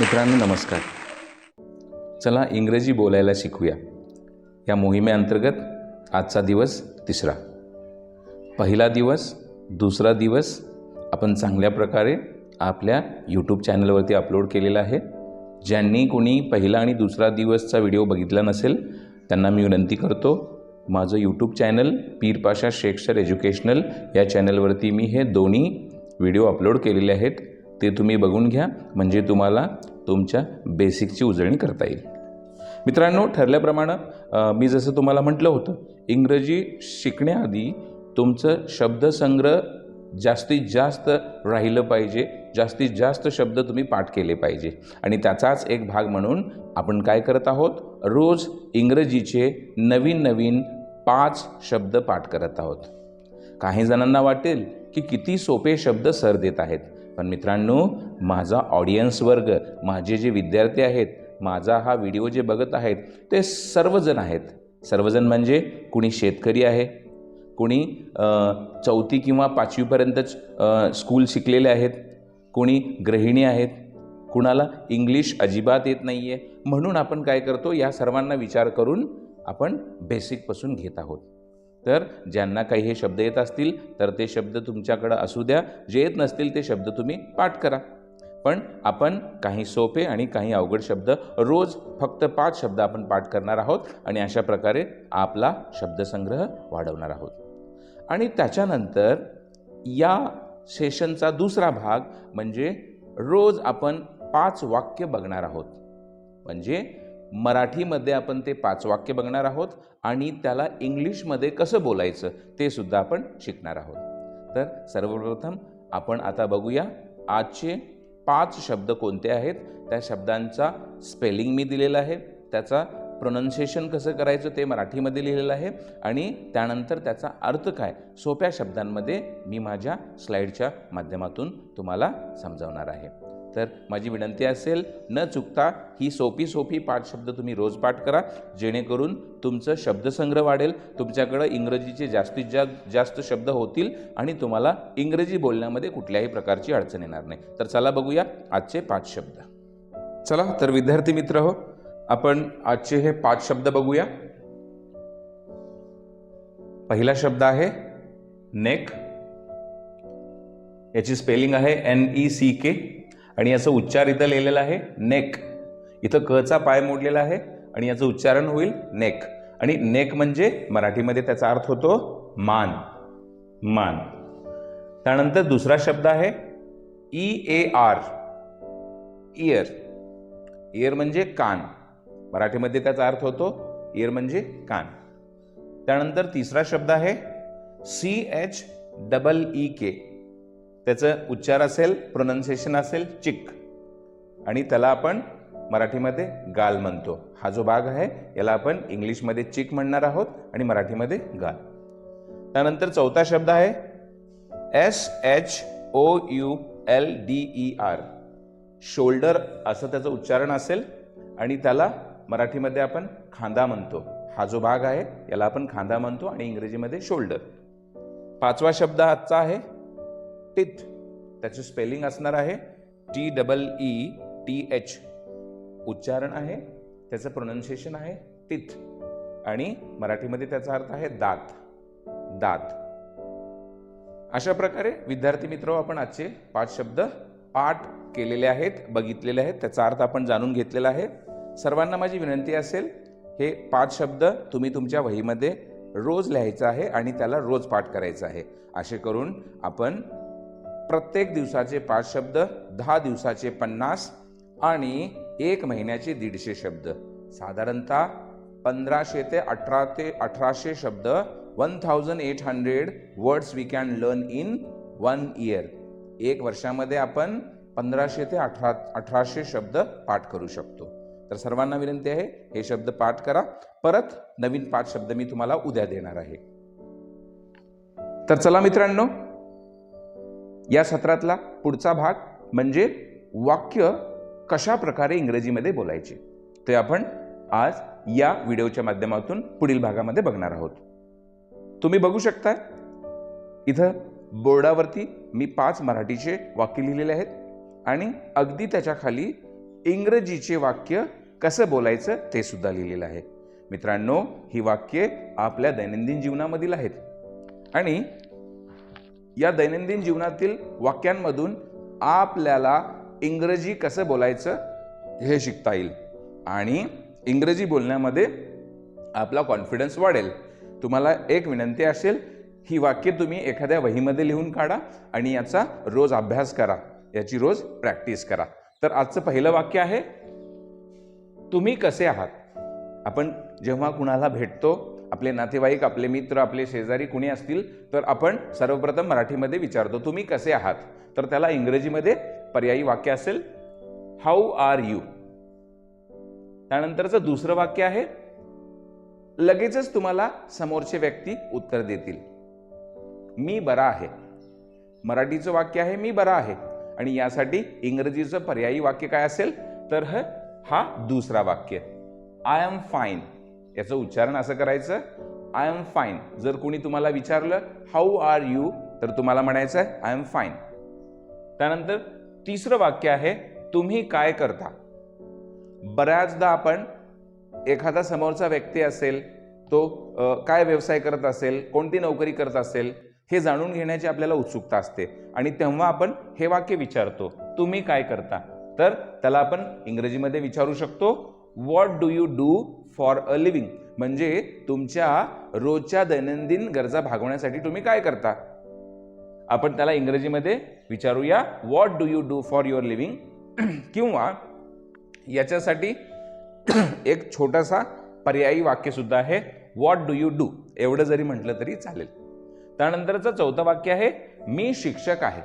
मित्रांनो नमस्कार. चला इंग्रजी बोलायला शिकूया. या मोहिमेअंतर्गत आजचा दिवस तिसरा. पहिला दिवस दुसरा दिवस आपण चांगल्या प्रकारे आपल्या यूट्यूब चॅनलवरती अपलोड केलेला आहे. ज्यांनी कोणी पहिला आणि दुसरा दिवसचा व्हिडिओ बघितला नसेल त्यांना मी विनंती करतो माझं यूट्यूब चॅनल पीरपाशा शेक्षर शेखसर एज्युकेशनल या चॅनलवरती मी हे दोन्ही व्हिडिओ अपलोड केलेले आहेत. ते तुम्ही बघून घ्या म्हणजे तुम्हाला तुमच्या बेसिकची उजळणी करता येईल. मित्रांनो ठरल्याप्रमाणे मी जसं तुम्हाला म्हटलं होतं इंग्रजी शिकण्याआधी तुमचं शब्दसंग्रह जास्तीत जास्त राहिलं पाहिजे जास्तीत जास्त शब्द तुम्ही पाठ केले पाहिजे. आणि त्याचाच एक भाग म्हणून आपण काय करत आहोत रोज इंग्रजीचे नवीन नवीन पाच शब्द पाठ करत आहोत. काही जणांना वाटेल की किती सोपे शब्द सर देत आहेत. पण मित्रांनो माझा ऑडियन्स वर्ग माझे जे विद्यार्थी आहेत माझा हा व्हिडिओ जे बघत आहेत ते सर्वजण आहेत. सर्वजण म्हणजे कुणी शेतकरी आहे कुणी चौथी किंवा पाचवीपर्यंतच स्कूल शिकलेले आहेत कुणी गृहिणी आहेत कुणाला इंग्लिश अजिबात येत नाही आहे म्हणून आपण काय करतो या सर्वांना विचार करून आपण बेसिकपासून घेत आहोत. तर ज्यांना काही हे शब्द येत असतील तर ते शब्द तुमच्याकडं असू द्या. जे येत नसतील ते शब्द तुम्ही पाठ करा. पण आपण काही सोपे आणि काही अवघड शब्द रोज फक्त पाच शब्द आपण पाठ करणार आहोत आणि अशा प्रकारे आपला शब्दसंग्रह वाढवणार आहोत. आणि त्याच्यानंतर या सेशनचा दुसरा भाग म्हणजे रोज आपण पाच वाक्य बघणार आहोत. म्हणजे मराठीमध्ये आपण ते पाच वाक्य बघणार आहोत आणि त्याला इंग्लिशमध्ये कसं बोलायचं ते सुद्धा आपण शिकणार आहोत. तर सर्वप्रथम आपण आता बघूया आजचे पाच शब्द कोणते आहेत? त्या शब्दांचा स्पेलिंग मी दिलेला आहे त्याचा प्रोनन्सिएशन कसं करायचं ते मराठीमध्ये लिहिलेलं आहे आणि त्यानंतर त्याचा अर्थ काय सोप्या शब्दांमध्ये मी माझ्या स्लाईडच्या माध्यमातून तुम्हाला समजावणार आहे. तर माझी विनंती असेल न चुकता ही सोपी सोपी पाच शब्द तुम्ही रोज पाठ करा जेणेकरून तुमचं शब्दसंग्रह वाढेल तुमच्याकडं इंग्रजीचे जास्तीत जास्त जास्त शब्द होतील आणि तुम्हाला इंग्रजी बोलण्यामध्ये कुठल्याही प्रकारची अडचण येणार नाही. तर चला बघूया आजचे पाच शब्द. चला तर विद्यार्थी मित्र हो आपण आजचे हे पाच शब्द बघूया. पहिला शब्द आहे नेक. याची स्पेलिंग आहे एन ई सी के आणि याचं उच्चार इथं लिहिलेलं आहे नेक. इथं कचा पाय मोडलेला आहे आणि याचं उच्चारण होईल नेक. आणि नेक म्हणजे मराठीमध्ये त्याचा अर्थ होतो मान. मान. त्यानंतर दुसरा शब्द आहे E A R. Ear. Ear म्हणजे कान. मराठीमध्ये त्याचा अर्थ होतो इयर म्हणजे कान. त्यानंतर तिसरा शब्द आहे C H double E K. त्याचं उच्चार असेल प्रोनाऊन्सिएशन असेल चिक. आणि त्याला आपण मराठीमध्ये गाल म्हणतो. हा जो भाग आहे याला आपण इंग्लिशमध्ये चिक म्हणणार आहोत आणि मराठीमध्ये गाल. त्यानंतर चौथा शब्द आहे S H O U L D E R shoulder असं त्याचं उच्चारण असेल आणि त्याला मराठीमध्ये आपण खांदा म्हणतो. हा जो भाग आहे याला आपण खांदा म्हणतो आणि इंग्रजीमध्ये शोल्डर. पाचवा शब्द आजचा आहे टिथ. त्याचं स्पेलिंग असणार आहे T double E T H उच्चारण आहे त्याचं प्रोनाऊन्सिएशन आहे टिथ. आणि मराठीमध्ये त्याचा अर्थ आहे दात. दात. अशा प्रकारे विद्यार्थी मित्र आपण आजचे पाच शब्द पाठ केलेले आहेत बघितलेले आहेत त्याचा अर्थ आपण जाणून घेतलेला आहे. सर्वांना माझी विनंती असेल हे पाच शब्द तुम्ही तुमच्या वहीमध्ये रोज लिहायचं आहे आणि त्याला रोज पाठ करायचं आहे. असे करून आपण प्रत्येक दिवसाचे पाच शब्द दहा दिवसाचे पन्नास आणि एक महिन्याचे दीडशे शब्द. साधारणतः पंधराशे ते अठरा ते अठराशे शब्द one thousand eight hundred words we can learn in one year एक वर्षामध्ये आपण पंधराशे ते अठरा अठराशे शब्द पाठ करू शकतो. तर सर्वांना विनंती आहे हे शब्द पाठ करा. परत नवीन पाच शब्द मी तुम्हाला उद्या देणार आहे. तर चला मित्रांनो या सत्रातला पुढचा भाग म्हणजे वाक्य कशा प्रकारे इंग्रजीमध्ये बोलायचे. ते आपण आज या व्हिडिओच्या माध्यमातून पुढील भागामध्ये बघणार आहोत. तुम्ही बघू शकता इथं बोर्डावरती मी पाच मराठीचे वाक्य लिहिलेले आहेत आणि अगदी त्याच्याखाली इंग्रजीचे वाक्य कसं बोलायचं ते सुद्धा लिहिलेलं आहे. मित्रांनो ही वाक्ये आपल्या दैनंदिन जीवनामधील आहेत. आणि या दैनंदिन जीवनातील वाक्यांमधून आपल्याला इंग्रजी कसं बोलायचं हे शिकता येईल. आणि इंग्रजी बोलण्यामध्ये आपला कॉन्फिडन्स वाढेल. तुम्हाला एक विनंती असेल ही वाक्य तुम्ही एखाद्या वहीमध्ये लिहून काढा आणि याचा रोज अभ्यास करा. याची रोज प्रॅक्टिस करा. तर आजचं पहिलं वाक्य आहे तुम्ही कसे आहात? आपण जेव्हा कुणाला भेटतो आपले नातेवाईक आपले मित्र आपले शेजारी कुणी असतील तर आपण सर्वप्रथम मराठीमध्ये विचारतो तुम्ही कसे आहात? तर त्याला इंग्रजीमध्ये पर्यायी वाक्य असेल हाऊ आर यू त्यानंतरचं दुसरं वाक्य आहे लगेचच तुम्हाला समोरचे व्यक्ती उत्तर देतील. मी बरा आहे. मराठीचं वाक्य आहे मी बरा आहे. आणि यासाठी इंग्रजीचं पर्यायी वाक्य काय असेल तर ह- हा दुसरा वाक्य. आय एम फाईन याचं उच्चारण असं करायचं आय एम फाईन जर कोणी तुम्हाला विचारलं हाऊ आर यू तर तुम्हाला म्हणायचं आहे आय एम फाईन त्यानंतर तिसरं वाक्य आहे तुम्ही काय करता? बऱ्याचदा आपण एखादा समोरचा व्यक्ती असेल तो काय व्यवसाय करत असेल कोणती नोकरी करत असेल हे जाणून घेण्याची आपल्याला उत्सुकता असते. आणि तेव्हा आपण हे वाक्य विचारतो तुम्ही काय करता? तर त्याला आपण इंग्रजीमध्ये विचारू शकतो what do you do for a living म्हणजे तुमच्या रोजच्या दैनंदिन गरजा भागवण्यासाठी तुम्ही काय करता? आपण त्याला इंग्रजीमध्ये विचारूया what do you do for your living किंवा याच्यासाठी एक छोटासा पर्यायी वाक्यसुद्धा आहे व्हॉट डू यू डू एवढं जरी म्हटलं तरी चालेल. त्यानंतरचं चौथं वाक्य आहे मी शिक्षक आहे.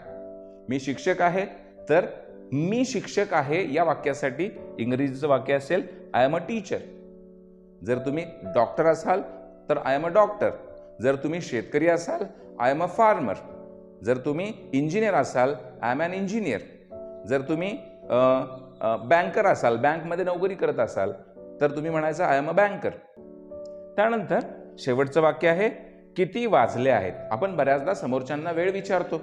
मी शिक्षक आहे तर मी शिक्षक आहे या वाक्यासाठी इंग्रजीचं वाक्य असेल आय एम अ टीचर जर तुम्ही डॉक्टर असाल तर आय एम अ डॉक्टर जर तुम्ही शेतकरी असाल आय एम अ फार्मर जर तुम्ही इंजिनियर असाल आय एम अन इंजिनियर जर तुम्ही बँकर असाल बँकमध्ये नोकरी करत असाल तर तुम्ही म्हणायचं आय एम अ बँकर त्यानंतर शेवटचं वाक्य आहे किती वाजले आहेत? आपण बऱ्याचदा समोरच्यांना वेळ विचारतो.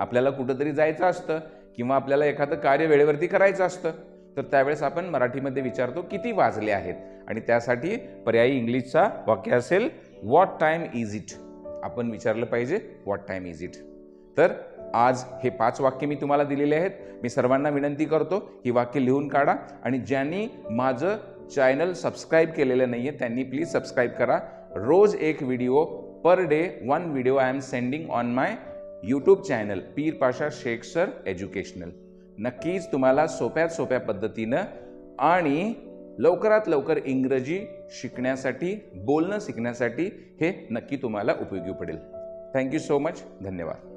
आपल्याला कुठंतरी जायचं असतं. किंवा आपल्याला एखादं कार्य वेळेवरती करायचं असतं तर त्यावेळेस आपण मराठीमध्ये विचारतो किती वाजले आहेत? आणि त्यासाठी पर्यायी इंग्लिशचा वाक्य असेल व्हॉट टाईम इज इट आपण विचारलं पाहिजे व्हॉट टाईम इज इट तर आज हे पाच वाक्य मी तुम्हाला दिलेले आहेत. मी सर्वांना विनंती करतो ही वाक्य लिहून काढा आणि ज्यांनी माझं चॅनल सबस्क्राईब केलेलं नाही आहे त्यांनी प्लीज सबस्क्राईब करा. रोज एक video per day one video I am sending on my YouTube channel Peer Pasha Shaikh sir educational नक्कीच तुम्हाला सोप्यात सोप्या पद्धतीनं आणि लवकरात लवकर इंग्रजी शिकण्यासाठी बोलणं शिकण्यासाठी हे नक्की तुम्हाला उपयोगी पडेल. थँक्यू सो मच धन्यवाद.